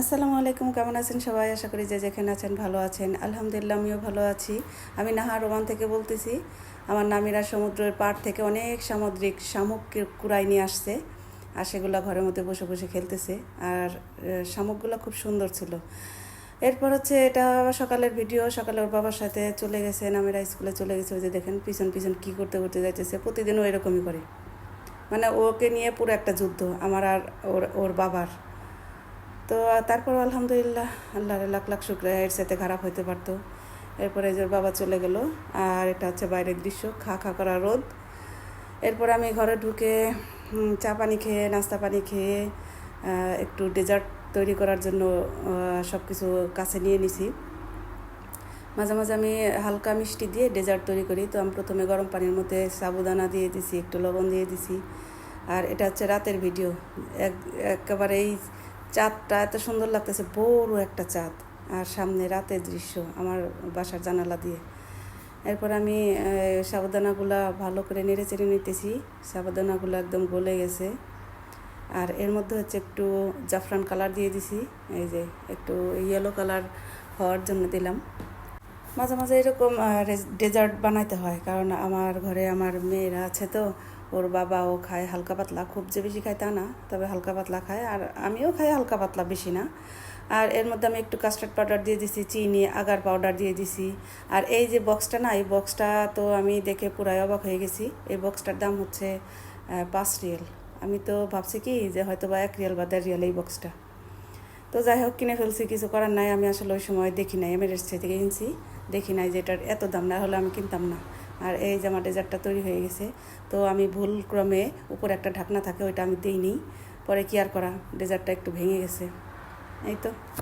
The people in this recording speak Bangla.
আসসালামু আলাইকুম, কেমন আছেন সবাই? আশা করি যে যেখানে আছেন ভালো আছেন। আলহামদুলিল্লাহ, আমিও ভালো আছি। আমি নাহা রোমান থেকে বলতেছি। আমার নামিরা সমুদ্রের পাড় থেকে অনেক সামুদ্রিক শামুক কুড়াই নিয়ে আসছে আর সেগুলো ঘরের মধ্যে বসে বসে খেলতেছে। আর শামুকগুলো খুব সুন্দর ছিল। এরপর হচ্ছে এটা সকালের ভিডিও। সকালে ওর বাবার সাথে চলে গেছে, নামেরা স্কুলে চলে গেছে। ওই যে দেখেন, পিছন পিছন কী করতে করতে যাইতেছে। প্রতিদিনও এরকমই করে। মানে ওকে নিয়ে পুরো একটা যুদ্ধ। আমার আর ওর ওর বাবার। তো তারপর আলহামদুলিল্লাহ, আল্লাহর লাখ লাখ শুক্র এর সাথে খারাপ হইতে পারতো। এরপরে যে বাবা চলে গেল, আর এটা হচ্ছে বাইরের দৃশ্য, খা খা করা রোদ। এরপর আমি ঘরে ঢুকে চা পানি খেয়ে, নাস্তা পানি খেয়ে একটু ডেজার্ট তৈরি করার জন্য সব কিছু কাছে নিয়ে নিছি। মাঝে মাঝে আমি হালকা মিষ্টি দিয়ে ডেজার্ট তৈরি করি। তো আমি প্রথমে গরম পানির মধ্যে সাবুদানা দিয়ে দিছি, একটু লবণ দিয়ে দিছি। আর এটা হচ্ছে রাতের ভিডিও। এক একেবারে এই চাঁদটা এত সুন্দর লাগতেছে বড় একটা চাঁদ। আর সামনে রাতের দৃশ্য আমার বাসার জানালা দিয়ে। এরপর আমি আহ, সাবুদানাগুলা ভালো করে নেড়ে চেড়ে নিতেছি। সাবুদানাগুলো একদম গলে গেছে। আর এর মধ্যে হচ্ছে একটু জাফরান কালার দিয়ে দিছি। এই যে একটু ইয়েলো কালার হওয়ার জন্য দিলাম। মাঝে মাঝে এরকম ডেজার্ট বানাইতে হয়। কারণ আমার ঘরে আমার মেয়েরা আছে তো ওর বাবাও খায় হালকা পাতলা, খুব যে বেশি খায় তা না, তবে হালকা পাতলা খায়, আর আমিও খাই হালকা পাতলা বেশি না। আর এর মধ্যে আমি একটু কাস্টার্ড পাউডার দিয়ে দিছি, চিনি আগার পাউডার দিয়ে দিছি। আর এই যে বক্সটা না, এই বক্সটা তো আমি দেখে পুরাই অবাক হয়ে গেছি। এই বক্সটার দাম হচ্ছে পাঁচ রিয়েল। আমি তো ভাবছি কি যে হয়তো বা এক রিয়েল বা দেড় রিয়েল এই বক্সটা তো যাই হোক, কিনে ফেলছি, কিছু করার নাই, আমি আসলে ওই সময় দেখি নাই এমএর থেকে কিনছি। দেখি নাই যে এটার এত দাম না, হলে আমি কিনতাম না। আর এই যে আমার ডেজার্টটা তৈরি হয়ে গেছে, তো আমি ভুল ক্রমে উপরে একটা ঢাকনা থাকে, ওইটা আমি দিইনি। পরে কি আর করা? ডেজার্টটা একটু ভেঙে গেছে। এই তো।